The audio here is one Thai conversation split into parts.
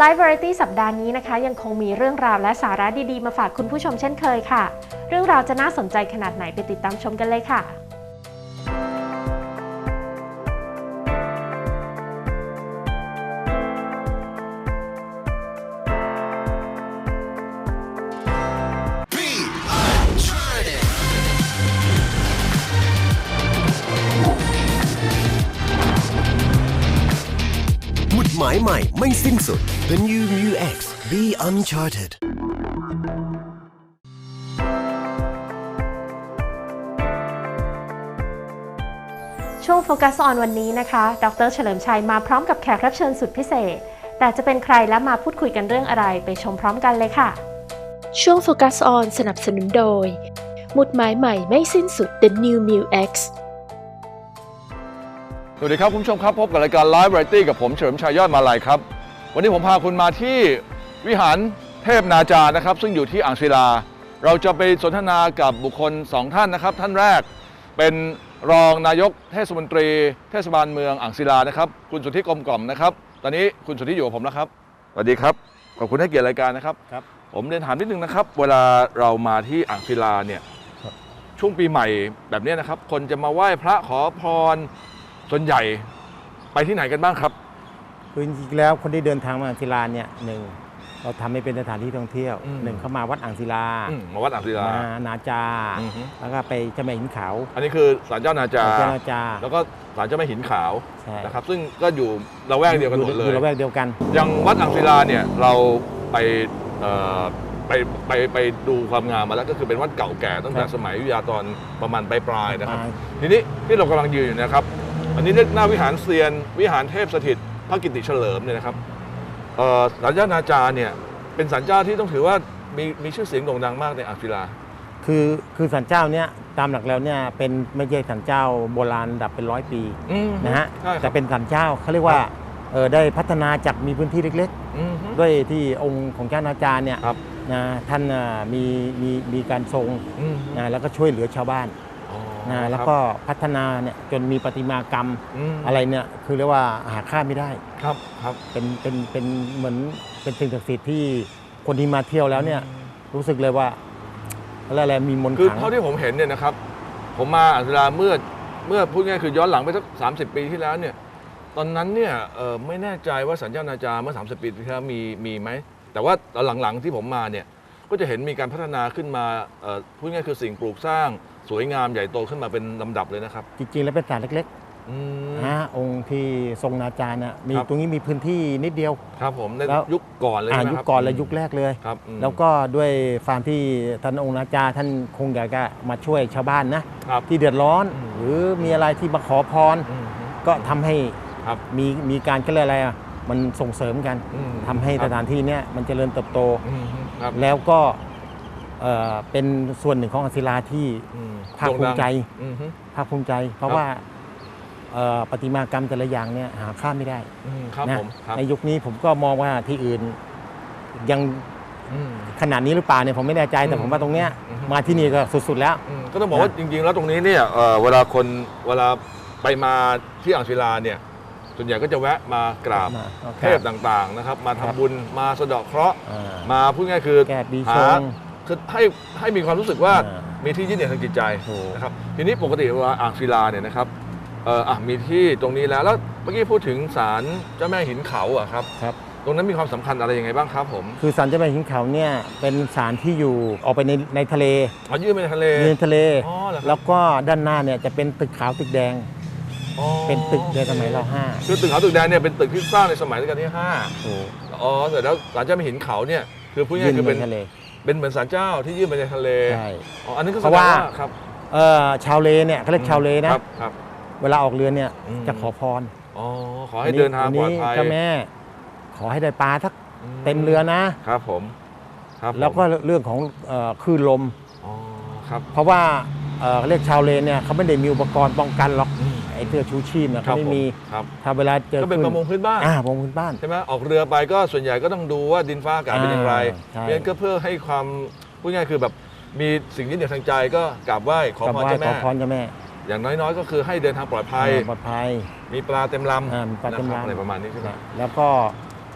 Live Variety สัปดาห์นี้นะคะ ยังคงมีเรื่องราวและสาระดีๆ มาฝากคุณผู้ชมเช่นเคยค่ะ เรื่องราวจะน่าสนใจขนาดไหนไปติดตามชมกันเลยค่ะายใหม่ไม่สิ้นสุด The New Mu X Be Uncharted ช่วงโฟกัสออนวันนี้นะคะ ดรเฉลิมชัยมาพร้อมกับแขกรับเชิญสุดพิเศษ แต่จะเป็นใครและมาพูดคุยกันเรื่องอะไรไปชมพร้อมกันเลยค่ะ ช่วงโฟกัสออนสนับสนุนโดย หมุดหมายใหม่ไม่สิ้นสุด The New Mu X สวัสดีครับคุณผู้ชมครับ พบกับรายการ Live Variety กับผมเฉลิมชัยยอดมาลัยครับ วันนี้ผมพาคุณมาที่วิหารเทพนาจานะครับ ซึ่งอยู่ที่อ่างศิลา เราจะไปสนทนากับบุคคลสองท่านนะครับ ท่านแรกเป็นรองนายกเทศมนตรี เทศบาลเมืองอ่างศิลานะครับ คุณสุทธิกรมกล่อมนะครับ ตอนนี้คุณสุทธิอยู่กับผมแล้วครับสวัสดีครับขอบคุณให้เกียรติรายการนะครับครับ ผมเรียนถามนิดนึงนะครับ เวลาเรามาที่อ่างศิลาเนี่ยครับช่วงปีใหม่แบบนี้นะครับ คนจะมาไหว้พระขอพร ส่วนใหญ่ไปที่ไหนกันบ้างครับ คือจริงๆแล้วคนที่เดินทางมาอ่างศิลาเนี่ยหนึ่งเราทำให้เป็นสถานที่ท่องเที่ยวอืม หนึ่งเข้ามาวัดอ่างศิลาอืมมาวัดอ่างศิลา มานาจา อือฮึ แล้วก็ไปเจ้าแม่หินขาวอันนี้คือศาลเจ้านาจา เจ้านาจาแล้วก็ศาลเจ้าแม่หินขาวใช่นะครับ ซึ่งก็อยู่ละแวกเดียวกันหมดเลอยยู่ละแวกเดียวกัน อย่างวัดอ่างศิลาเนี่ยเราไปเอ่อไปไปไปดูความงามมาแล้วก็คือเป็นวัดเก่าแก่ตั้งแต่ครับ สมัยอยุธยาตอนประมาณปลายๆนะครับปลายทีนี้ที่เรากำลังยืนอยู่นะครับ อันนี้หน้าวิหารเซียน วิหารเทพสถิตพระกิติเฉลิมเนี่ยนะครับเอ่อศาลเจ้านาจาเนี่ยเป็นศาลเจ้าที่ต้องถือว่ามีมีชื่อเสียงโด่งดังมากในอ่างศิลา คือคือสันเจ้าเนี่ยตามหลักแล้วเนี่ยเป็นไม่ใช่สันเจ้าโบราณดับเป็นร้อยปีอืมนะฮะใช่คแต่รับเป็นสันเจ้าเขาเรียกว่าเออได้พัฒนาจากมีพื้นที่เล็กอืมๆด้วยที่องค์ของเจ้านาจาเนี่ยครับนะท่านอะมีมีมีการทรงอืมนะแล้วก็ช่วยเหลือชาวบ้านอ๋อ นะครับแล้วก็พัฒนาเนี่ยจนมีประติมากรรมมอะไรเนี่ยคือเรียกว่าหาค่าไม่ได้ครับครับเป็นเป็นเป็นเหมือนเป็นสิ่งศักดิ์สิทธิ์ที่คนที่มาเที่ยวแล้วเนี่ยรู้สึกเลยว่าอะไรอะไรมีมนต์คือขลังเท่าที่ผมเห็นเนี่ยนะครับ ผมมาอ่างศิลาเมื่อเมื่อพูดง่ายๆคือย้อนหลังไปสักสาปีที่แล้วเนี่ย ตอนนั้นเนี่ยเอ่อไม่แน่ใจว่าสัญญาณาจาเมื่อ 30 ปีที่แล้วมีมีไหมแต่ว่าตอนหลังๆที่ผมมาเนี่ยก็จะเห็นมีการพัฒนาขึ้นมาเอ่อพูดง่ายๆคือสิ่งปลูกสร้าง สวยงามใหญ่โตขึ้นมาเป็นลำดับเลยนะครับ จริงๆแล้วเป็นสถานเล็กอืม ๆนะองค์ที่ทรงนาจารย์เนี่ยมีครับ ตรงนี้มีพื้นที่นิดเดียว ครับผมในแล้ว ยุคก่อนเลยอ่าใช่ไหมยุคครับก่อนและยุคแรกเลย ครับอืมแล้วก็ด้วยความที่ท่านองค์นาจารย์ท่านคงอยากจะมาช่วยชาวบ้านนะครับ ที่เดือดร้อน อืม หรือมีอะไรที่มาขอพร อืม ก็ทำให้ครับ มีมีการก็เรียกอะไรอะมันส่งเสริมกันอืมทำให้ครัสบถานที่เนี้ยมันเจริญเติบโต อืมครับ แล้วก็ เอ่อเป็นส่วนหนึ่งของอังศิลาที่อืมภาคภูมิใจอืมฮึภาคภูมิใจ เพราะครับว่าเอ่อประติมากรรมแต่ละอย่างเนี่ยหาค่าไม่ได้อืมครับนะผมครับในยุคนี้ผมก็มองว่าที่อื่น ยังอืม ขนาดนี้หรือเปล่าเนี่ยผมไม่แน่ใจแต่อืมผมว่าตรงเนี้ยอืม มาที่นี่ก็สุดๆแล้ว อืมก็ต้องบอกว่าจริงๆ แล้วตรงนี้เนี่ยเอ่อเวลาคนเวลาไปมาที่อ่างศิลาเนี่ย ส่วนใหญ่ก็จะแวะมากราบมาโอเคเทพต่างๆนะครับ มาครัทำบ บุญมาสะเดาะเคราะห์ อ่า มาพูดง่ายคือแก้ปีหาชงคือ ให้ให้มีความรู้สึกว่าอ่ามีที่ยึดเหนี่ยวทางจิตใจถูก นะครับทีนี้ปกติเวลาอ่างศิลาเนี่ยนะครับเอ่ออะมีที่ตรงนี้แล้วแล้วเมื่อกี้พูดถึงศาลเจ้าแม่หินเขาอะครับครับ ตรงนั้นมีความสำคัญอะไรยังไงบ้างครับผมคือสันเจ้าแม่หินเขาเนี่ยเป็นสารที่อยู่ออกไปในในทะเลอ๋อยื่นไปในทะเล ในทะเล อ๋อเหรอครับ แล้วก็ด้านหน้าเนี่ยจะเป็นตึกขาวตึกแดง อ๋อเป็นตึกในสมัยเราห้าคือตึกเขาตึกแดงเนี่ยเป็นตึกที่สร้างในสมัยรัชกาลที่ห้าโอ้อ๋อแต่แล้วศาลเจ้าแม่หินเขาเนี่ยคือพูดง่ายๆคือเป็นทะเล เป็นเหมือนศาลเจ้าที่ยื่นไปในทะเลใช่อ๋ออันนี้ก็แสเพดงราะว่าว่า ครับเอ่อชาวเลเนี่ยเขาเรียกชาวเลนะ ครับครับ เวลาออกเรือเนี่ยอืม จะขอพรอ๋อขอให้เดินทางปลอดภัยวันนี้เจ้าแม่ ขอให้ได้ปลาทักเต็มเรือนะ ครับผมครับผมแล้วก็เรื่องของเอ่อคลื่นลม อ๋อครับเพราะว่าเอ่อเรียกชาวเลนเนี่ยเขาไม่ได้มีอุปกรณ์ป้องกันหรอก อืมไอ้เสื้อชูชีพเนี่ยครัเขาบไม่ผมมีครับ ถ้าเวลาเจอก็เป็นคปลื่ระมงพื้นบ้าน อ่าประมงพื้นบ้าน ใช่ไหมออกเรือไปก็ส่วนใหญ่ก็ต้องดูว่าดินฟ้าอากาศเป็นอย่างไรอ่าใช่เพราะฉะนั้นก็เพื่อให้ความพูดง่ายๆคือแบบมีสิ่งยึดเหนี่ยวทางใจก็กราบไหว้ขอกับพรไหว้เจ้าขอแม่พรเจ้าแม่อย่างน้อยๆ ก็คือให้เดินทางปลอดภัย อ่าปลอดภัย มีปลาเต็มลำอ่ามีปลาเต็มลำ นะครับอะไรประมาณนี้ใช่ไหมนะแล้วก็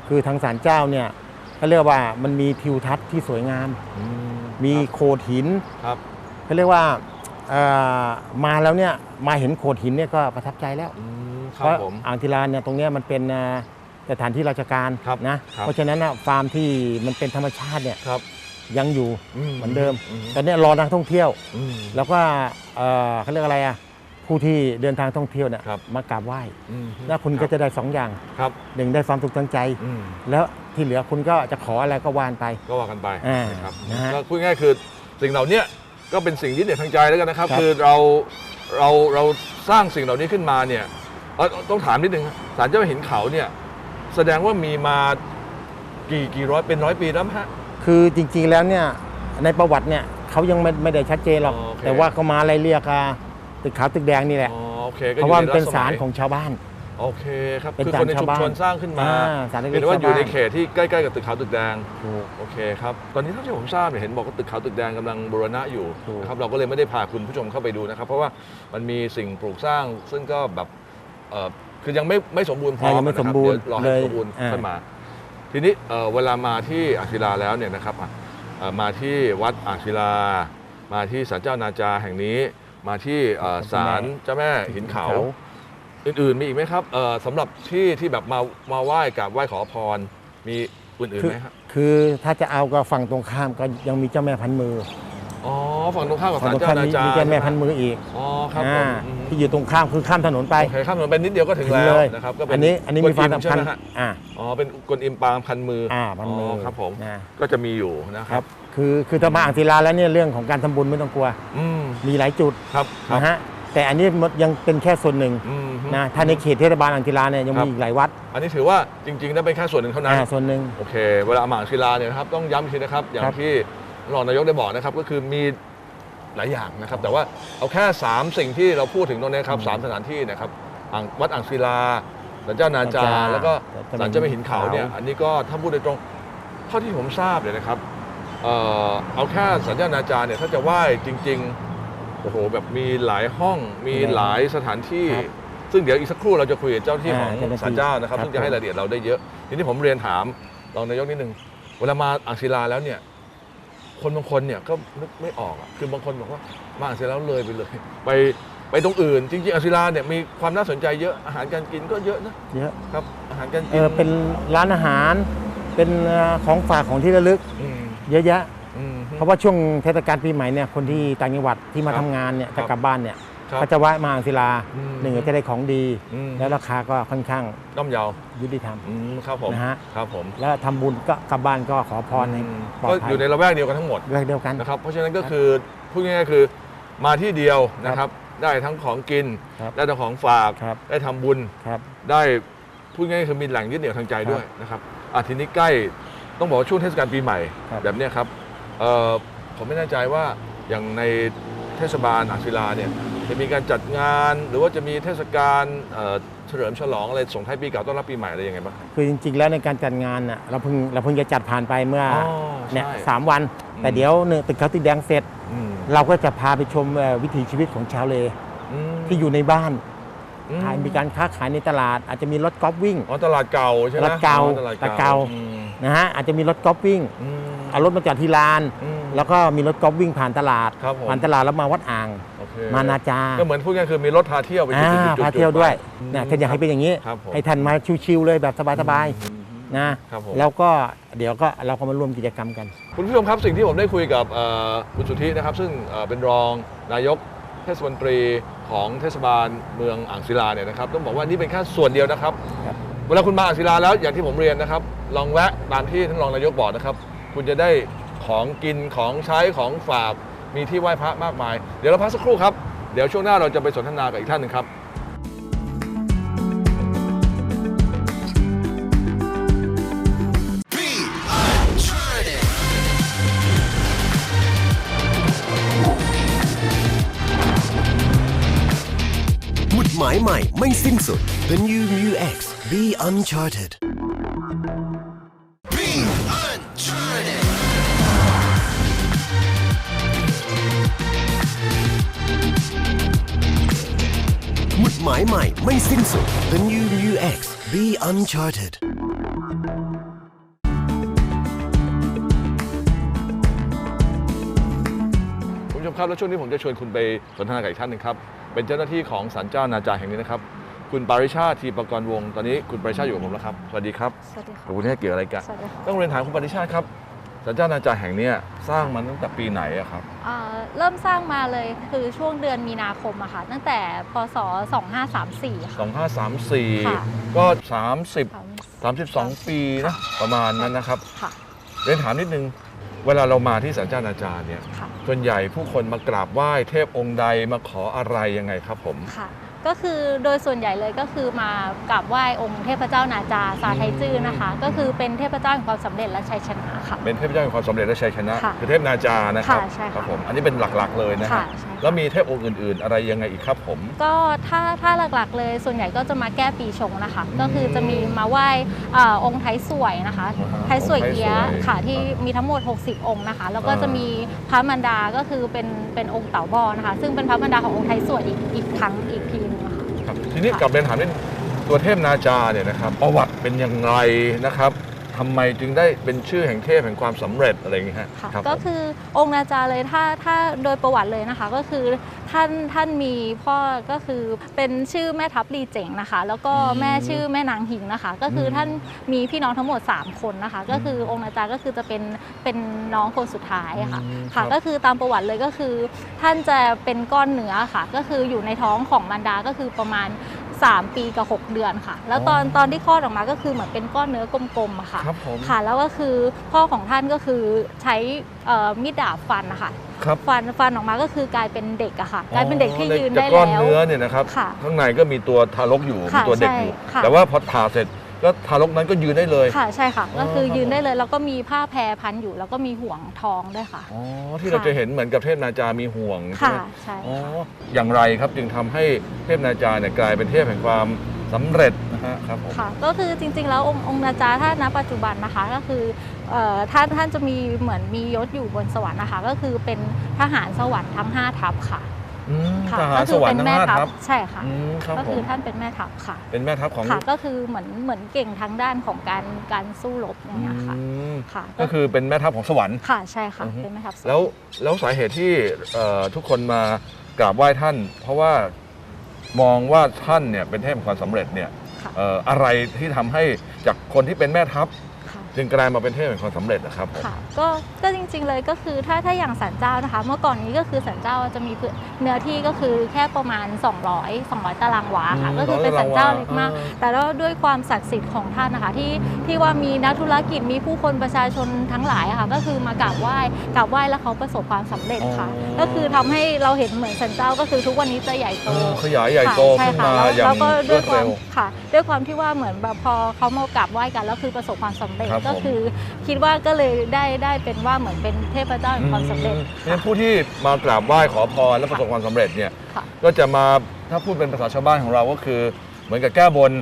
คือทางศาลเจ้าเนี่ยเขาเรียกว่ามันมีทิวทัศน์ที่สวยงามอืมมีครับโขดหินครับ เขาเรียกว่า เอ่อมาแล้วเนี่ยมาเห็นโขดหินเนี่ยก็ประทับใจแล้ว อืมคเพรับราะผม อ่างศิลาเนี่ยตรงเนี้ยมันเป็นอ่าสถานที่ราชการครับนะ ครับ เพราะฉะนั้นนะฟาร์มที่มันเป็นธรรมชาติเนี่ยครับยังอยู่อืมเหมือนเดิมอืตอนเนี้ยรอนักท่องเที่ยว อืม แล้วก็เอ่อเขาเรียกอะไรอะผู้ที่เดินทางท่องเที่ยวเนี่ยครับ มากราบไหว้อืมแล้วคุณก็จะได้สองอย่างครับหนึ่งได้ความสุขทางใจ อืมแล้วที่เหลือคุณก็จะขออะไรก็วานไป ก็ว่ากันไปอ่านะครับนะฮะ ก็พูดง่ายๆคือสิ่งเหล่านี้ ก็เป็นสิ่งยึดเหนี่ยวทางใจแล้วกันนะครับครับ คือเราเราเราสร้างสิ่งเหล่านี้ขึ้นมาเนี่ยเอ่อต้องถามนิดนึงศาลเจ้าหินเขาเนี่ยแสดงว่ามีมากี่กี่ร้อยเป็นร้อยปีแล้วไหมฮะคือจริงๆแล้วเนี่ยในประวัติเนี่ยเขายังไม่ไม่ได้ชัดเจนหรอกอ๋อโอเคแต่ว่าก็มาอะไรเรียกอะตึกขาวตึกแดงนี่แหละอ๋อโอเคก็เพอยู่ราะว่าในมันเป็นรัชสศามัลยของชาวบ้าน โอเคครับเป็นคือศาลคนในชุมชาวบ้านชนสร้างขึ้นมาอ่าศาลเล็กๆเป็นว่าอยู่ชาวบ้าน ในเขตที่ใกล้ๆกับตึกขาวตึกแดง ถูก โอเคครับ ตอนนี้เท่าที่ผมทราบเนี่ยเห็นบอกว่าตึกขาวตึกแดงกำลังบูรณะอยู่ถูก นะครับเราก็เลยไม่ได้พาคุณผู้ชมเข้าไปดูนะครับ เพราะว่ามันมีสิ่งปลูกสร้างซึ่งก็แบบเอ่อคือยังไม่ไม่สมบูรณ์พร้อมยังไม่นะคสมบูรณ์เดี๋ยวรอให้เลยสมบูรณ์อ่า ขึ้นมา ทีนี้เอ่อเวลามาที่อ่างศิลาแล้วเนี่ยนะครับอะเอ่อมาที่วัดอ่างศิลา มาที่ศาลเจ้านาจาแห่งนี้ มาที่เอ่อศาลเจ้าแม่หินเขา อื่นๆมีอีกไหมครับเอ่อสำหรับที่ที่แบบมามาไหว้กราบไหว้ขอพรมีอื่นๆคือไหมครับคือถ้าจะเอาก็ฝั่งตรงข้ามก็ยังมีเจ้าแม่พันมืออ๋อฝั่งตรงข้ามกับฝั่ศางลตรงเจ้าข้ามนามีจามีเจ้าแม่ใช่ไหพันมืออีกอ๋อครับผอ่ามอืมที่อยู่ตรงข้ามคือข้ามถนนไปโอเคข้ามถนนไปนิดเดียวก็ถึงแล้วเลยนะครับก็เป็อันนี้อันนี้มีความกวนอิสำคัญใช่ไหฮะอ่าอ๋อเป็นกวนอิมปางพันมือออ่าพันมืออครับผมนะก็จะมีอยู่นะคครัรับบ คือคือถ้ามาอ่างศิลาแล้วเนี่ยเรื่องของการทำบุญไม่ต้องกลัว อืมมีหลายจุดครับครับ นะฮะ แต่อันนี้มันยังเป็นแค่ส่วนหนึ่งอืมนะถ้าในเขตเทศบาลอ่างศิลาเนี่ยยังครัมีบอีกหลายวัดอันนี้ถือว่าจริงๆนั่นเป็นแค่ส่วนหนึ่งเท่านั้น อ่าส่วนหนึ่ง โอเค เวลามาอ่างศิลาเนี่ยนะครับต้องย้ำอีกทีนะครับ อย่างครับที่รองนายกได้บอกนะครับ ก็คือมีหลายอย่างนะครับ แต่ว่าเอาแค่ 3 สิ่งที่เราพูดถึงตรงนี้ครับสามสถานที่นะครับอ่างวัดอ่างศิลาศาลเจ้านาจาแล้วก็ศาลเจ้าแม่หินเขาเนี่ยอันนี้ก็ถ้าพูดโดยตรงเท่าที่ผมทราบเนี่ยนะครับเอ่อเอาแค่ศาลเจ้านาจาเนี่ยถ้าจะไหว้จริง ๆ โอ้โหแบบมีหลายห้องมีหลายสถานที่ครับซึ่งเดี๋ยวอีกสักครู่เราจะคุยกับเจ้าที่ของอ่าเจ้าหน้าที่ศาลเจ้านะครับครับ ซึ่งจะให้รายละเอียดเราได้เยอะ ทีนี้ผมเรียนถามรองนายกนิดนึงเวลามาอ่างศิลาแล้วเนี่ย คนบางคนเนี่ยก็นึกไม่ออกอะคือบางคนบอกว่ามาอ่างศิลาแล้วเลยไปเลย ไปไปตรงอื่น จริงๆอ่างศิลาเนี่ยมีความน่าสนใจเยอะอาหารการกินก็เยอะนะเยอะครับอาหารการเอกินอเป็นร้านอาหารเป็นเอ่อของฝากของที่ระลึกอืมเยอะแยะอืม เพราะว่าช่วงเทศกาลปีใหม่เนี่ยคนที่ต่างจังหวัดที่มาครับทำงานเนี่ยครัจะบกลับบ้านเนี่ยครับเขาจะแวะมาอ่างศิลาอืมหนึ่งจะได้ของดีอืมแล้วราคาก็ค่อนข้างน้อมเยาวยุติธรรมอืมครับผมนะฮะครับผมแล้วทำบุญก็กลับบ้านก็ขอพรให้อืมปลอก็ดภัยอยู่ในระแวกเดียวกันทั้งหมดเรื่องเดียวกันนะครับเพราะฉะนั้นก็คือพูดง่ายๆคือมาที่เดียวนะครับ ได้ทั้งของกินครับได้ทั้งของฝากครับได้ทำบุญครับได้พูดง่ายๆคือมีแหล่งยึดเหนี่ยวทางใจด้วยนะครับอะทีนี้ใกล้ต้องบอกว่าช่วงเทศกาลปีใหม่ครับแบบเนี้ยครับ เอ่อผมไม่แน่ใจว่าอย่างในเทศบาลอ่างศิลาเนี่ยจะมีการจัดงานหรือว่าจะมีเทศกาลเอ่อเฉลิมฉลองอะไรส่งท้ายปีเก่าต้อนรับปีใหม่อะไรยังไงบ้าง คือจริงๆ แล้วในการจัดงานน่ะเราเพิ่งเราเพิ่งจะจัดผ่านไปเมื่อออเนี่ยใช่สามวัน อืม แต่เดี๋ยวเนี่ยตึกเขาวติดแดงเสร็จ อืมเราก็จะพาไปชมเอ่อวิถีชีวิตของชาวเลอืมที่อยู่ในบ้านอืมขายมีการค้าขายในตลาด อาจจะมีรถกอล์ฟวิ่ง อ๋อตลาดเก่าใช่ไหมตลาดเก่าอ๋อตลาดตลาดเก่าอืมนะฮะอาจจะมีรถกอล์ฟวิ่ง อืม เอารถมาจอดที่ลาน อืมแล้วก็มีรถกอล์ฟวิ่งผ่านตลาด ครับผมผ่านตลาดแล้วมาวัดอ่าง โอเคมานาจาก็เหมือนพูดง่ายๆคือมีรถพาเที่ยวไปจุดอ่าๆๆๆ พาเที่ยวด้วยไปเนี่ยถ้าอยากให้เป็นอย่างนี้ ครับผมให้ท่านมาชิวๆเลยแบบสบายอืมๆนะครับผม แล้วก็เดี๋ยวก็เราก็มาร่วมกิจกรรมกัน คุณผู้ชมครับสิ่งที่ผมได้คุยกับเอ่อคุณสุทธินะครับ ซึ่งเอ่อเป็นรองนายกเทศมนตรีของเทศบาลเมืองอ่างศิลาเนี่ยนะครับต้องบอกว่านี่เป็นแค่ส่วนเดียวนะครับ ครับ เวลาคุณมาอ่างศิลาแล้วอย่างที่ผมเรียนนะครับ ลองแวะตามที่ท่านรองนายกบอกนะครับ คุณจะได้ของกินของใช้ของฝาก มีที่ไหว้พระมากมาย เดี๋ยวเราพักสักครู่ครับ เดี๋ยวช่วงหน้าเราจะไปสนทนากับอีกท่านหนึ่งครับหมายใหม่ไม่สิ้นสุด The New Mu X Be Uncharted หมุดหมายใหม่ไม่สิ้นสุด The New Mu X Be Uncharted คุณผู้ชมครับ แล้วช่วงนี้ผมจะชวนคุณไปสนทนากับอีกท่านหนึ่งครับ เป็นเจ้าหน้าที่ของศาลเจ้านาจาแห่งนี้นะครับ คุณปาริชาติทีประกรณ์วงศ์ตอนนี้คุณปาริชาติอยู่กับผมแล้วครับ สวัสดีครับ สวัสดีขค่ะ อบคุณที่ให้เกียรติรายการสวัสดีค่ะ ต้องเรียนถามคุณปาริชาติครับ ศาลเจ้านาจาแห่งเนี้ยสร้างมาตั้งแต่ปีไหนอะครับอ่าเริ่มสร้างมาเลยคือช่วงเดือนมีนาคมอะค่ะ ตั้งแต่พศ 2534 ค่ะ ค่ะ 2534 ก็ 30 32 ปีนะประมาณนั้นนะครับค่ะเรียนถามนิดนึง เวลาเรามาที่ศาลเจ้านาจาเนี่ยค่ะ ส่วนใหญ่ผู้คนมากราบไหว้เทพองค์ใดมาขออะไรยังไงครับผม ค่ะ ก็คือโดยส่วนใหญ่เลยก็คือมากราบไหว้องค์เทพเจ้านาจาซาไทจื้อนะคะ ก็คือเป็นเทพเจ้าแห่งความสำเร็จและชัยชนะค่ะ เป็นเทพเจ้าแห่งความสำเร็จและชัยชนะค่ะคือเทพนาจานะครับค่ะใช่ค่ะครับผมอันนี้เป็นหลักๆเลยนะค่ะฮะใช่ค่ะ แล้วมีเทพองค์อื่น ๆ อะไรยังไงอีกครับผม ก็ถ้าถ้าหลักๆเลยส่วนใหญ่ก็จะมาแก้ปีชงนะคะ ก็คือจะมีมาไหว้อ่าองค์ไทยสวยนะคะอ่าฮะไทยสวยองค์ไทยเอี้ยะสวยค่ะที่มีทั้งหมด 60 องค์นะคะ แล้วก็อ่า จะมีพระมันดาก็คือเป็นเป็นองค์เต่าบอนะคะ ซึ่งเป็นพระมันดาขององค์ไทยสวยอีกอีกครั้งอีกทีหนึงอะค่ะครับ ทีนี้กลับเรียนถามนิดตัวเทพนาจาเนี่ยนะครับประวัติเป็นอย่างไรนะครับ ทำไมจึงได้เป็นชื่อแห่งเทพแห่งความสำเร็จอะไรอย่างเงี้ยฮะค่ะครับก็ผม คือองค์นาจาเลยถ้าถ้าโดยประวัติเลยนะคะ ก็คือท่านท่านมีพ่อก็คือเป็นชื่อแม่ทัพลีเจ๋งนะคะ แล้วก็แม่ชื่อแม่นางหิงนะคะ ก็คืออมท่านมีพี่น้องทั้งหมด 3 คนนะคะ ก็คือองค์นาจาก็คือจะเป็นเป็นน้องคนสุดท้ายค่ะอืมค่ะรับก็คือตามประวัติเลยก็คือ ท่านจะเป็นก้อนเนื้อค่ะ ก็คืออยู่ในท้องของมารดาก็คือประมาณ 3 ปีกับ 6 เดือนค่ะ แล้วตอนตอนที่คลอดออกมาก็คือเหมือนเป็นก้อนเนื้อกลมๆอะค่ะครับผม ค่ะ แล้วก็คือพ่อของท่านก็คือใช้เอ่อมีดดาบฟันนะคะครับฟันฟันออกมาก็คือกลายเป็นเด็กอะค่ะ กลายเป็นเด็กที่ยืนจากได้ก้อนแล้ว เนื้อเนี่ยนะครับ ค่ะข้างในก็มีตัวทารกอยู่มีค่ะตัวเด็กอยู่ ใช่ค่ะ แต่ว่าพอผ่าเสร็จ ก็ทารกนั้นก็ยืนได้เลย ค่ะใช่ค่ะอ๋อก็คือครับยืนได้เลยแล้วก็มีผ้าแพรพันอยู่ แล้วก็มีห่วงทองด้วยค่ะ อ๋อที่เราค่ะจะเห็นเหมือนกับเทพนาจามีห่วงใช่ค่ะไหมใช่อ๋อค่ะ อย่างไรครับจึงทำให้เทพนาจาเนี่ยกลายเป็นเทพแห่งความสำเร็จนะฮะครับผม ค่ะก็คือจริงๆ แล้วองค์องค์นาจาถ้าณปัจจุบันนะคะก็คือเอ่อท่านท่านจะมีเหมือนมียศอยู่บนสวรรค์นะคะ ก็คือเป็นทหารสวรรค์ทั้ง 5 ทัพค่ะ อืมค่ะทหารก็สคือวรรเป็ค์นทั้งแม่ห้าทัพทัพใช่ค่ะ อืมครับก็ผคือมท่านเป็นแม่ทัพค่ะ เป็นแม่ทัพของค่ะก็คือเหมือนเหมือนเก่งทางด้านของการการสู้รบอย่างเงี้ยค่ะอืมค่ะก็คือเป็นแม่ทัพของสวรรค์ ค่ะใช่ค่ะอือฮึ เป็นแม่ทัพแล้วแล้วสาเหตุที่เอ่อทุกคนมากราบไหว้ท่าน เพราะว่ามองว่าท่านเนี่ยเป็นเทพแห่งความสำเร็จเนี่ยค่ะ เอ่ออะไรที่ทำให้จากคนที่เป็นแม่ทัพค่ะ จึงกลายมาเป็นเทพแห่งความสำเร็จนะครับผม ค่ะก็ก็จริงๆเลยก็คือถ้าถ้าอย่างสันเจ้านะคะ เมื่อก่อนนี้ก็คือสันเจ้าจะมีพื้นเนื้อที่ก็คือแค่ประมาณ 200 200 ตารางวาค่ะ อืมก็คือเป็นสันเจ้าเล็กมาก อ่า แต่แล้วด้วยความศักดิ์สิทธิ์ของท่านนะคะ ที่ที่ว่ามีนักธุรกิจมีผู้คนประชาชนทั้งหลายอะค่ะ ก็คือมากราบไหว้กราบไหว้แล้วเขาประสบความสำเร็จค่ะก็คือทำให้เราเห็นเหมือนสันเจ้าก็คือทุกวันนี้จะใหญ่โต เออขยายใหญ่โตค่ะขึ้นมาใช่ค่ะอย่างแล้วก็รด้ววยดควาเร็มว ค่ะ ด้วยความที่ว่าเหมือนแบบพอเขามากราบไหว้กันแล้วคือประสบความสำเร็จครับผมก็คือคิดว่าก็เลยได้ได้เป็นว่าเหมือนเป็นเทพเจ้าแห่งความสำเร็จเนี่ยผู้ที่มากราบไหว้ขอพรและประสบความสำเร็จเนี่ยค่ะก็จะมาถ้าพูดเป็นภาษาชาวบ้านของเราก็คือ เหมือนกับแก้บน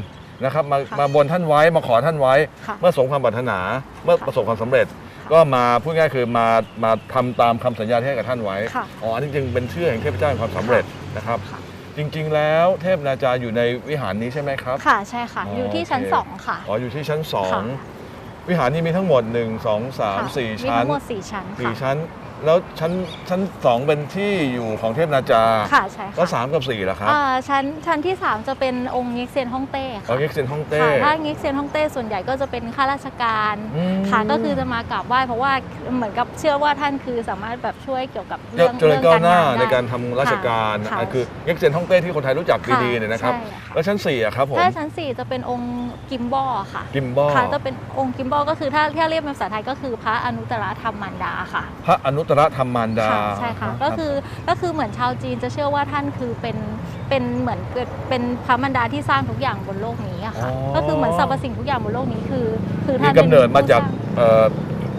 นะครับมาค่ะมาบนท่านไว้มาขอท่านไว้ค่ะเมื่อสมความปรารถนาเมื่อค่ะประสบความสำเร็จ ก็มาพูดง่ายคือมามาทำตามคำสัญญาที่ให้กับท่านไว้ค่ะอ๋ออันนี้จึงเป็นชื่อแห่งเทพเจ้าแห่งความสำเร็จนะครับค่ะจริงๆ แล้วเทพนาจาอยู่ในวิหารนี้ใช่ไหมครับ ค่ะใช่ค่ะอ๋ออยู่ที่ชั้นโอเคสองค่ะ อ๋อ อยู่ที่ชั้นสองค่ะ วิหารนี้มีทั้งหมด 1 2ค่ะ3 4มีชั้นทั้งหมดสี่ชั้นสี่ค่ะชั้น แล้วชั้นชั้นสองเป็นที่อยู่ของเทพนาจาค่ะใช่แล้วค่ะสามกับสี่ล่ะครับอ่าชั้นชั้นที่ 3 จะเป็นองค์เง็กเซียนฮ่องเต้อ๋อค่ะ เอ็กเซนฮ่องเต้ ค่ะถ้าเง็กเซียนฮ่องเต้ส่วนใหญ่ก็จะเป็นข้าราชการอืม ค่ะก็คือจะมากราบไหว้เพราะว่าเหมือนกับเชื่อว่าท่านคือสามารถแบบช่วยเกี่ยวกับเจริเรื่ญองเจริญก้าวหน้าได้ในการทำราชการค่ะอะคือเอ็กเซนฮ่องเต้ที่คนไทยรู้จักดีๆเนี่ยนะครับ ใช่ค่ะแล้วชั้นสี่อะครับผมถ้าชั้น 4 จะเป็นองค์กิมบอลค่ะกิมบอลค่ะจะเป็นองค์กิมบอลก็คือถ้าถ้าเรียกเป็นภาษาไทยก็คือพระอนุตตรธรรมมารดาค่ะ พระอนุตตรธรรมมารดาค่ะใช่ค่ะรับก็คือก็คือเหมือนชาวจีนจะเชื่อว่าท่านคือเป็นเป็นเหมือนเป็นเป็นพระมารดาที่สร้างทุกอย่างบนโลกนี้อะค่ะก็คือเหมือนสรรพสิ่งทุกอย่างบนโลกนี้คือ คือมีท่านกำเนิดมาจากป็นผู้สร้งเอ่อ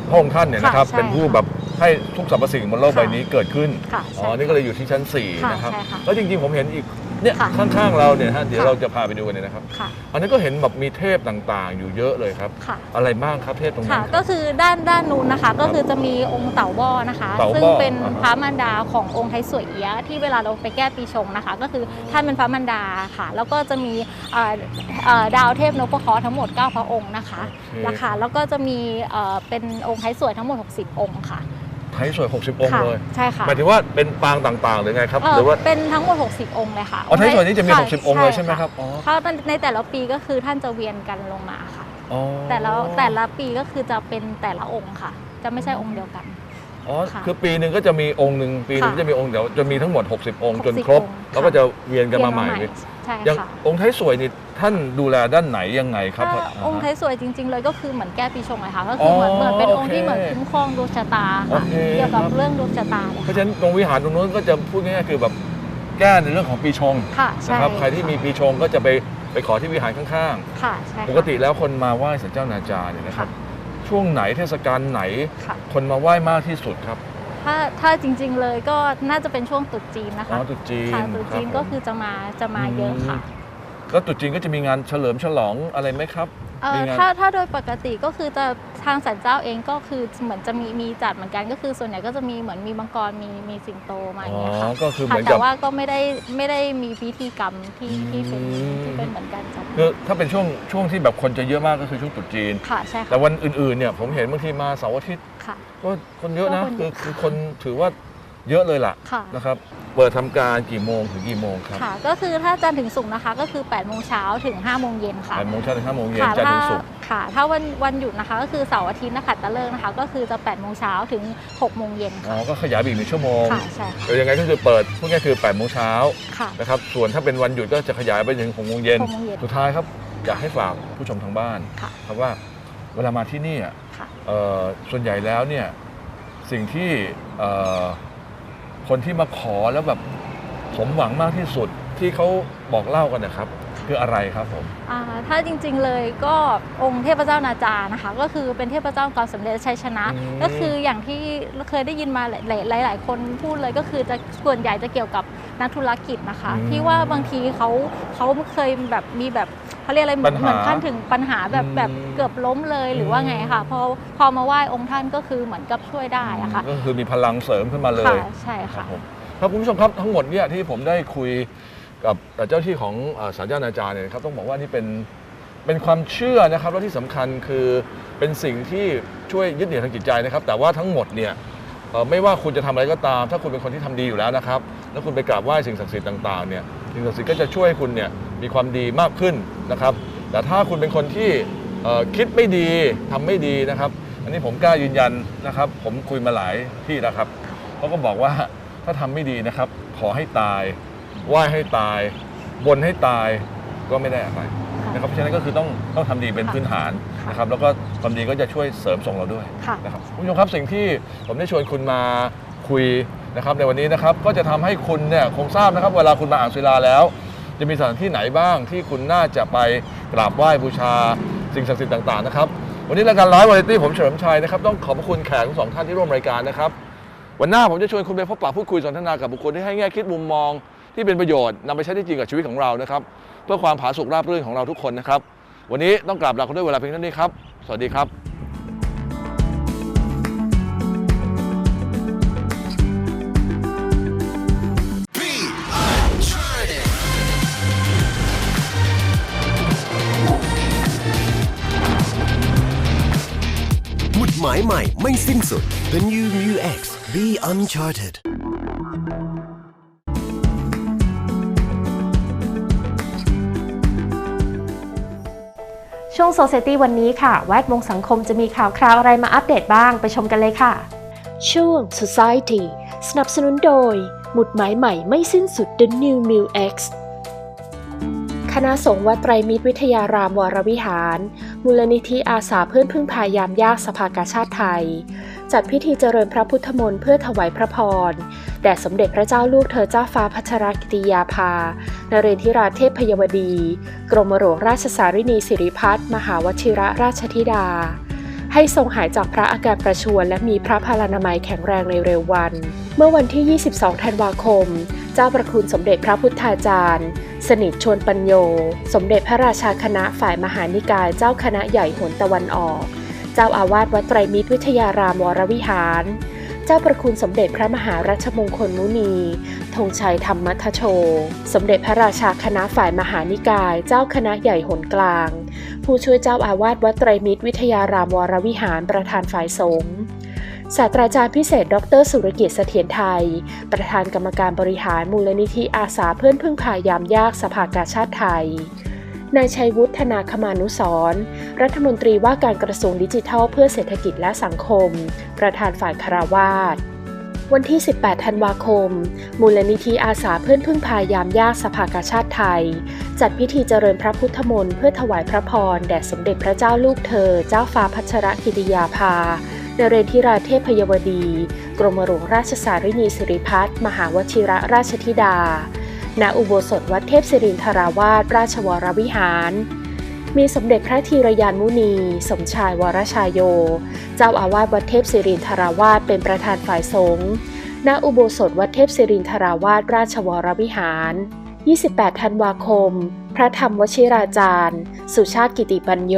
พระองค์ท่านเนี่ยนะครับค่ะใช่เป็นผู้ค่ะแบบให้ทุกสรรพสิ่งบนโลกค่ะใบนี้เกิดขึ้นค่ะอ๋ใช่อนี่ก็เลยอยู่ที่ชั้น4ค่ะนะครับใช่ค่ะแล้วจริงๆผมเห็นอีก เนี่ยค่ะข้างๆเราเนี่ยฮะเดี๋ยวค่ะ เราจะพาไปดูกันเนี่ยนะครับ ค่ะ อันนี้นก็เห็นแบบมีเทพต่างๆ อยู่เยอะเลยครับ ค่ะ อะไรบ้างครับเทพตรงนั้ค่ะนคก็รับคือด้านด้านนู้นนะคะ ก็คือจะมีองค์เต่าบ่อนะคะ เต่าบ่อซึ่งเป็นอ่าฮะ พระมารดาขององค์ไทยสวยเอียะที่เวลาเราไปแก้ปีชงนะคะ ก็คือท่านเป็นพระมารดาค่ะ แล้วก็จะมีเอ่อเอ่อดาวเทพนพเคราะห์ทั้งหมด 9 พระองค์นะคะโอเคนะคะแล้วก็จะมีเอ่อเป็นองค์ไทยสวยทั้งหมด 60 องค์ค่ะ ไทยสวย 60 องค์ค่ะเลย ใช่ค่ะหมายถึงว่าเป็นปางต่างๆหรือไงครับ เอ่อหรือว่า เป็นทั้งหมด 60 องค์เลยค่ะอ๋อไทยสวยนี่จะมี ค่60 องค์เลยใช่ไหมครับ อ๋อเพราะในแต่ละปีก็คือท่านจะเวียนกันลงมาค่ะ อ๋อแต่ละแต่ละปีก็คือจะเป็นแต่ละองค์ค่ะ จะไม่ใช่องค์เดียวกัน อ๋อ ค่ะคือปีหนึ่งก็จะมีองค์หนึ่งปีหนึงค่ะจะมีองค์เดี๋ยวจะมีทั้งหมด 60 องค์จน60ครบ องค์แล้วก็จะเวียนกันมาใหม่เวียนใช่อย่างค่ะองค์ไทยสวยนี่ท่านดูแลด้านไหนยังไงครับ ถ้าาองค์ไทฮะยสวยจริง ๆ เลยก็คือเหมือนแก้ปีชงเลยค่ะก็คือเหมือนอ๋อเหมือนเป็นองค์ที่โอเคเหมือนคุ้มครองดวงชะตาโอค่ะเคเกี่ยวกับครับ เรื่องดวงชะตาเลยเพราะค่ะฉะนั้นตรงวิหารตรงนู้นก็จะพูดง่ายๆคือแบบแก้ในเรื่องของปีชงค่ะใช่นะครับใครที่มีปีชงก็จะไปไปขอที่วิหารข้างค่ะใช่ๆ ค่ะ ปกติแล้วคนมาไหว้สันเจ้านาจาเนี่ยนะครับ ช่วงไหนเทศกาลไหน ค่ะ คนมาไหว้มากที่สุดครับถ้าถ้าจริงๆเลยก็น่าจะเป็นช่วงตรุษจีนนะอ๋อคะตรุษจีนค่ะตรุษจีนรับก็ผมคือจะมาจะมาเยอะค่ะ แล้วตรุษจีนก็จะมีงานเฉลิมฉลองอะไรไหมครับ เอ่อมีงานถ้าถ้าโดยปกติก็คือจะทางสันเจ้าเองก็คือเหมือนจะมีมีจัดเหมือนกัน ก็คือส่วนใหญ่ก็จะมีเหมือนมีมังกรมีมีสิงโตมาอย่างเงี้ยค่ะอ๋อก็คือเหมือนกับค่ะแต่ว่าก็ไม่ได้ไม่ได้มีพิธีกรรมที่อืมที่เป็นที่เป็นเหมือนกันจ้ะคือถ้าเป็นช่วงช่วงที่แบบคนจะเยอะมากก็คือช่วงตรุษจีน ค่ะใช่แต่ค่ะวันอื่นๆเนี่ยผมเห็นบางทีมาเสาร์อาทิตย์ค่ะ ก็คนเยอะนะก็คนเยคืออะ คือคนถือว่า เยอะเลยล่ะค่ะ นะครับ เปิดทำการกี่โมงถึงกี่โมงครับค่ะ ก็คือถ้าจันทร์ถึงศุกร์นะคะ ก็คือ8โมงเช้าถึง5โมงเย็นค่ะ แปดโมงเช้าถึงห้าโมงเย็นค่ะจันทร์ถ้าถึงศุกร์ค่ะ ถ้าวันวันหยุดนะคะ ก็คือเสาร์อาทิตย์นะคะตะเลิกนะคะ ก็คือจะ8โมงเช้าถึง6โมงเย็นอ๋อค่ะก็ขยายไปอีกหนึ่งชั่วโมงค่ะใช่ค่ะเดี๋ยวยังไงก็คือเปิดพูดง่ายๆคือ8โมงเช้าค่ะ นะครับ ส่วนถ้าเป็นวันหยุดก็จะขยายไปถึง6โมงเย็น หกโมงเย็นสุดท้ายครับ อยากให้ฝากผู้ชมทางบ้านค่ะ ครับว่าเวลามาที่นี่อะ ค่ะ เอ่อส่วนใหญ่แล้วเนี่ยสิ่งที่เอ่อ คนที่มาขอแล้วแบบสมหวังมากที่สุดที่เขาบอกเล่ากันนะครับ คืออะไรครับผมอ่าถ้าจริงๆเลยก็องค์เทพเจ้านาจานะคะ ก็คือเป็นเทพเจ้าความสำเร็จชัยชนะ อืม ก็คืออย่างที่เคยได้ยินมาหลายๆหลาย ๆ คนพูดเลยก็คือจะส่วนใหญ่จะเกี่ยวกับ นักธุรกิจนะคะ อืมที่ว่าบางทีเขาเขาเคยแบบมีแบบเขาเรียกอะไรเหมือนปัญหาเหมือนขั้นถึงปัญหาแบบอืมแบบเกือบล้มเลยหรือว่าไงค่ะพอพอมาไหว้องค์ท่านก็คือเหมือนกับช่วยได้อะค่ะก็คือมีพลังเสริมขึ้นมาเลย ค่ะใช่ครัค่ะ บผมครับคุณผู้ชมครับทั้งหมดเนี่ยที่ผมได้คุยกับเจ้าที่ของเอ่อศาลเจ้านาจาเนี่ยนะครับต้องบอกว่านี่เป็นเป็นความเชื่อนะครับแล้วที่สำคัญคือเป็นสิ่งที่ช่วยยึดเหนี่ยวทางจิตใจนะครับ แต่ว่าทั้งหมดเนี่ยเอ่อไม่ว่าคุณจะทำอะไรก็ตาม ถ้าคุณเป็นคนที่ทำดีอยู่แล้วนะครับ แล้วคุณไปกราบไหว้สิ่งศักดิ์สิทธิ์ต่างๆเนี่ยสิ่งศักดิ์สิทธิ์ก็จะช่วยให้คุณเนี่ยมีความดีมากขึ้นนะครับ แต่ถ้าคุณเป็นคนที่เอ่อคิดไม่ดีทำไม่ดีนะครับ อันนี้ผมกล้ายืนยันนะครับ ผมคุยมาหลายที่แล้วครับเขาก็บอกว่าถ้าทำไม่ดีนะครับ ขอให้ตายไหว้ให้ตายบนให้ตายก็ไม่ได้อะไรนะครับเพราะฉะนั้นก็คือต้องต้องทำดีเป็นพื้นฐานนะครับแล้วก็ความดีก็จะช่วยเสริมส่งเราด้วยค่ะนะครับคุณผู้ชมครับสิ่งที่ผมได้ชวนคุณมาคุย นะครับในวันนี้นะครับก็จะทำให้คุณเนี่ยคงทราบนะครับ เวลาคุณมาอ่างศิลาแล้ว จะมีสถานที่ไหนบ้างที่คุณน่าจะไปกราบไหว้บูชา สิ่งศักดิ์สิทธิ์ต่างๆนะครับวันนี้รายการไลฟ์วาไรตี้ผมเฉลิมชัยนะครับต้องขอบพระคุณแขกทั้งสองท่านที่ร่วมรายการนะครับวันหน้าผมจะชวนคุณไปพบปะพูดคุยสนทนากับบุคคลที่ให้แง่คิดมุมมอง ที่เป็นประโยชน์นำไปใช้ได้จริงกับชีวิตของเรานะครับเพื่อความผาสุกราบรื่นของเราทุกคนนะครับ วันนี้ต้องกราบลาคุณด้วยเวลาเพียงเท่านี้ครับ สวัสดีครับายใหม่ไม่สิ้นสุด The New Mu X Be Uncharted ช่วง Society วันนี้ค่ะ แวดวงสังคมจะมีข่าวคราวอะไรมาอัปเดตบ้างไปชมกันเลยค่ะ ช่วง Society สนับสนุนโดย หมุดหมายใหม่ไม่สิ้นสุด The New m i l X คณะสงฆ์วัดไตรมิตรวิทยารามวรวิหาร มูลนิธิอาสาเพื่อนพึ่งพายามยากสภากาชาติไทย จัดพิธีเจริญพระพุทธมนต์เพื่อถวายพระพรแด่สมเด็จพระเจ้าลูกเธอเจ้าฟ้าพัชรกิติยาภา นเรนทิราเทพพยวดี กรมหลวงราชสารินีสิริพัฒน์มหาวชิระราชธิดา ให้ทรงหายจากพระอาการประชวรและมีพระพลานามัยแข็งแรงในเร็ววัน เมื่อวันที่ 22 ธันวาคม เจ้าประคุณสมเด็จพระพุทธาจารย์ สนิทชวนปัญโย สมเด็จพระราชาคณะฝ่ายมหานิกายเจ้าคณะใหญ่หนตะวันออก เจ้าอาวาสวัดไตรมิตรวิทยารามวรวิหาร เจ้าประคุณสมเด็จพระมหารัชมงคลมุนี ธงชัยธรรมัทโช สมเด็จพระราชาคณะฝ่ายมหานิกาย เจ้าคณะใหญ่หนกลาง ผู้ช่วยเจ้าอาวาสวัดไตรมิตรวิทยารามวรวิหารประธานฝ่ายสงฆ์ ศาสตราจารย์พิเศษ ดร สุรเกียรติเสถียรไทย ประธานกรรมการบริหารมูลนิธิอาสาเพื่อนพึ่งพายามยากสภากาชาติไทย นายชัยวุฒนาคมานุสรรัฐมนตรีว่าการกระทรวงดิจิทัลเพื่อเศรษฐกิจและสังคม ประธานฝ่ายคาราวาสวันที่ 18 ธันวาคม มูลนิธิอาสาเพื่อนพึ่งพายามยากสภากาชาติไทย จัดพิธีเจริญพระพุทธมนต์เพื่อถวายพระพร แด่สมเด็จพระเจ้าลูกเธอ เจ้าฟ้าพัชรกิติยาภา นเรนทิราเทพยวดี กรมหลวงราชสารินีสิริพัฒน์มหาวชิระราชธิดา ณ อุโบสถวัดเทพศิรินทราวาสราชวรวิหาร มีสมเด็จพระธีรยานมุนี สมชายวรชายโย เจ้าอาวาสวัดเทพศิรินทราวาสเป็นประธานฝ่ายสงฆ์ณอุโบสถวัดเทพศิรินทราวาสราชวรวิหาร 28 ธันวาคม พระธรรมวชิราจารย์ สุชาติกิติปัญโย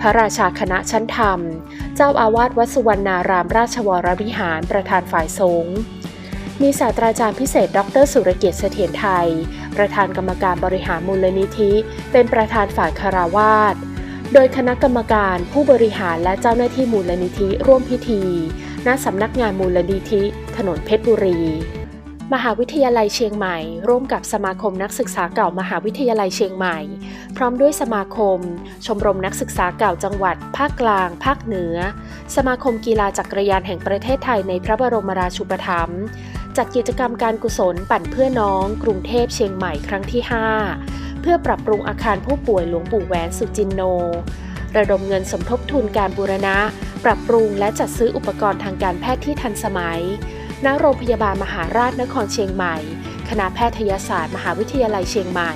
พระราชาคณะชั้นธรรม เจ้าอาวาสวัดสุวรรณารามราชวรวิหารประธานฝ่ายสงฆ์มีศาสตราจารย์พิเศษ ดร สุรเกียรติเสถียรไทย ประธานกรรมการบริหารมูลนิธิ เป็นประธานฝ่ายคาราวาสโดยคณะกรรมการผู้บริหารและเจ้าหน้าที่มูลนิธิร่วมพิธี ณสำนักงานมูลนิธิ ถนนเพชรบุรี มหาวิทยาลัยเชียงใหม่ ร่วมกับสมาคมนักศึกษาเก่ามหาวิทยาลัยเชียงใหม่ พร้อมด้วยสมาคม ชมรมนักศึกษาเก่าจังหวัด ภาคกลาง ภาคเหนือ สมาคมกีฬาจักรยานแห่งประเทศไทยในพระบรมราชูปถัมภ์จัดกิจกรรมการกุศลปั่นเพื่อน้อง กรุงเทพเชียงใหม่ครั้งที่ 5 เพื่อปรับปรุงอาคารผู้ป่วยหลวงปู่แหวนสุจินโน ระดมเงินสมทบทุนการบูรณะ ปรับปรุงและจัดซื้ออุปกรณ์ทางการแพทย์ที่ทันสมัย ณโรงพยาบาลมหาราชนครเชียงใหม่ คณะแพทยศาสตร์มหาวิทยาลัยเชียงใหม่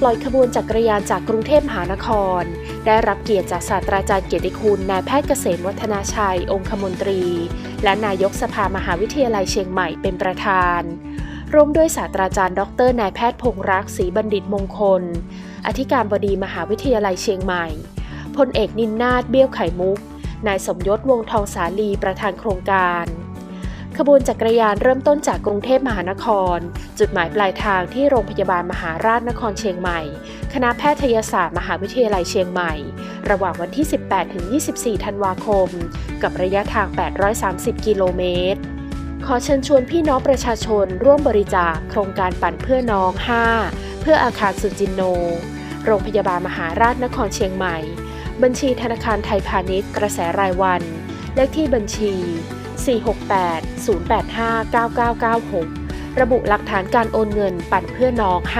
ปล่อยขบวนจักรยานจากกรุงเทพมหานคร ได้รับเกียรติจากศาสตราจารย์เกียรติคุณนายแพทย์เกษมวัฒนาชัย องคมนตรี และนายกสภามหาวิทยาลัยเชียงใหม่เป็นประธานร่วมด้วยศาสตราจารย์ ดรนายแพทย์พงรักษ์ศรีบัณฑิตมงคล อธิการบดีมหาวิทยาลัยเชียงใหม่พลเอกนินนาถเบี้ยวไข่มุก นายสมยศวงทองสาลีประธานโครงการ ขบวนจักรยานเริ่มต้นจากกรุงเทพมหานคร จุดหมายปลายทางที่โรงพยาบาลมหาราชนครเชียงใหม่ คณะแพทยศาสตร์มหาวิทยาลัยเชียงใหม่ ระหว่างวันที่ 18-24 ธันวาคม กับระยะทาง 830 กิโลเมตร ขอเชิญชวนพี่น้องประชาชนร่วมบริจาคโครงการปั่นเพื่อน้อง 5 เพื่ออาคารสุจินโน โรงพยาบาลมหาราชนครเชียงใหม่ บัญชีธนาคารไทยพาณิชย์ กระแสรายวัน เลขที่บัญชี 468-085-9996 ระบุหลักฐานการโอนเงินปั่นเพื่อน้อง 5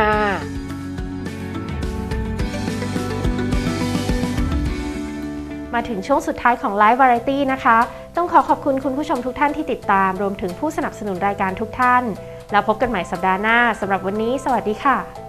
มาถึงช่วงสุดท้ายของ Live Variety นะคะ ต้องขอขอบคุณคุณผู้ชมทุกท่านที่ติดตาม รวมถึงผู้สนับสนุนรายการทุกท่าน แล้วพบกันใหม่สัปดาห์หน้าสำหรับวันนี้ สวัสดีค่ะ